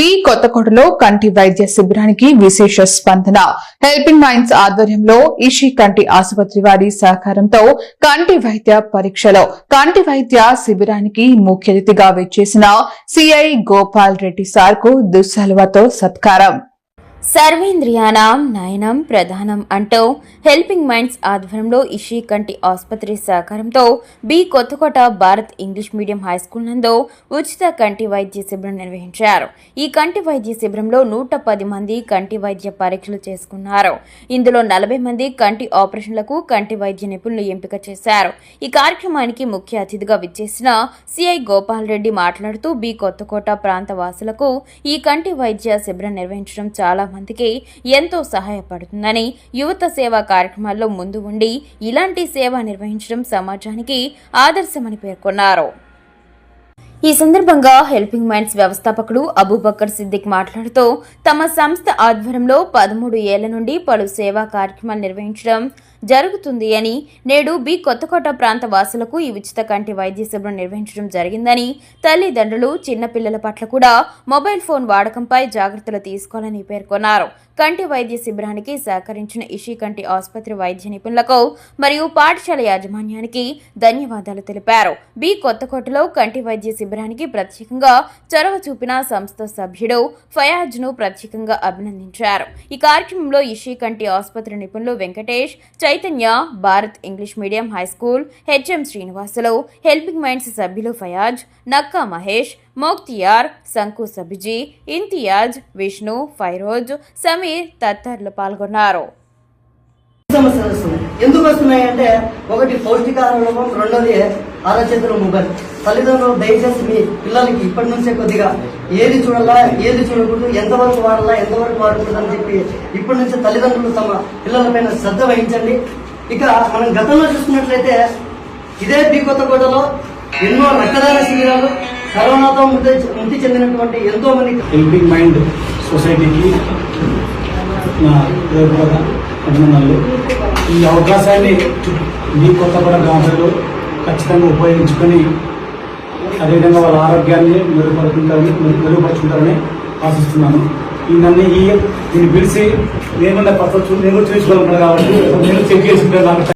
P కొత్తకోటలో కంటి వైద్య శిబిరానికి విశేష స్పందన. హెల్పింగ్ మైండ్స్ ఆధ్వర్యంలో ఇషి కంటి ఆసుపత్రి వారి సహకారంతో కంటి వైద్య పరీక్షలో. కంటి వైద్య శిబిరానికి ముఖ్య అతిథిగా విచ్చేసిన సిఐ గోపాల్ రెడ్డి సార్కు దుస్సలువతో సత్కారం. సర్వేంద్రియానాం నయనం ప్రధానం అంటూ హెల్పింగ్ మైండ్స్ ఆధ్వర్యంలో ఇషి కంటి ఆసుపత్రి సహకారంతో B Kothakota Bharat English medium high school నందు ఉచిత కంటి వైద్య శిబిరం నిర్వహించారు. ఈ కంటి వైద్య శిబిరంలో నూట పది మంది కంటి వైద్య పరీక్షలు చేసుకున్నారు. ఇందులో నలభై మంది కంటి ఆపరేషన్లకు కంటి వైద్య నిపుణులు ఎంపిక చేశారు. ఈ కార్యక్రమానికి ముఖ్య అతిథిగా విచ్చేసిన సిఐ గోపాల్ రెడ్డి మాట్లాడుతూ బి కొత్తకోట ప్రాంత వాసులకు ఈ కంటి వైద్య శిబిరం నిర్వహించడం చాలా మందికి ఎంతో సహాయపడుతుందని యువత సేవా కార్యక్రమాల్లో ముందు ఉండి ఇలాంటి సేవ నిర్వహించడం సమాజానికి ఆదర్శమని పేర్కొన్నారు. ఈ సందర్భంగా హెల్పింగ్ మైండ్స్ వ్యవస్థాపకుడు అబూబక్కర్ సిద్దిక్ మాట్లాడుతూ తమ సంస్థ ఆధ్వర్యంలో పదమూడు ఏళ్ళ నుండి పలు సేవా కార్యక్రమాలు నిర్వహించడం జరుగుతుంది అని నేడు బి కొత్తకోట ప్రాంత వాసులకు ఈ ఉచిత కంటి వైద్య శిబిరం నిర్వహించడం జరిగిందని తల్లిదండ్రులు చిన్నపిల్లల పట్ల కూడా మొబైల్ ఫోన్ వాడకంపై జాగ్రత్తలు తీసుకోవాలని పేర్కొన్నారు. కంటి వైద్య శిబిరానికి సహకరించిన ఇషి కంటి ఆసుపత్రి వైద్య నిపుణులకు మరియు పాఠశాల యాజమాన్యానికి ధన్యవాదాలు తెలిపారు. బి కొత్తకోటలో కంటి వైద్య శిబిరానికి ప్రత్యేకంగా చొరవ చూపిన సంస్థ సభ్యుడు ఫయాజ్ను ప్రత్యేకంగా అభినందించారు. ఈ కార్యక్రమంలో ఇషి కంటి ఆసుపత్రి నిపుణులు Venkatesh Chaitanya Bharat English medium high school HM Srinivasulu helping minds సభ్యులు ఫయాజ్ నక్కా మహేష్ మోక్తియార్ శంకు సబిజీ ఇంతియాజ్ విష్ణు ఫైరోజ్ సమీర్ తదితరులు పాల్గొన్నారు. ఎందుకు వస్తున్నాయి అంటే ఒకటి పౌష్టికాహార లోపం రెండోది ఆలోచనలు మొబైల్. తల్లిదండ్రులు దయచేసి మీ పిల్లలకి ఇప్పటి నుంచే కొద్దిగా ఏది చూడాలా ఏది చూడకూడదు ఎంతవరకు వాడాలా ఎంతవరకు వాడకూడదు అని చెప్పి ఇప్పటి నుంచే తల్లిదండ్రులు తమ పిల్లలపైన శ్రద్ధ వహించండి. ఇక మనం గతంలో చూసుకున్నట్లయితే ఇదే బి కొత్తకోటలో ఎన్నో రక్తదాన శిబిరాలు కరోనాతో మృతి మృతి చెందినటువంటి ఎంతో మంది హెల్పింగ్ మైండ్ సొసైటీకి నా అభినందనలు. ఈ అవకాశాన్ని మీ కొత్తపడ గ్రామాల్లో ఖచ్చితంగా ఉపయోగించుకొని అదేవిధంగా వాళ్ళ ఆరోగ్యాన్ని మెరుగుపడుతుంటారని మెరుగుపరుచుకుంటారని ఆశిస్తున్నాను. ఈ నన్ను ఈ దీన్ని పిలిచి నేను పర్పస్ నేను చూసుకోవాలనుకున్నాను కాబట్టి నేను చెక్ చేసుకుంటాను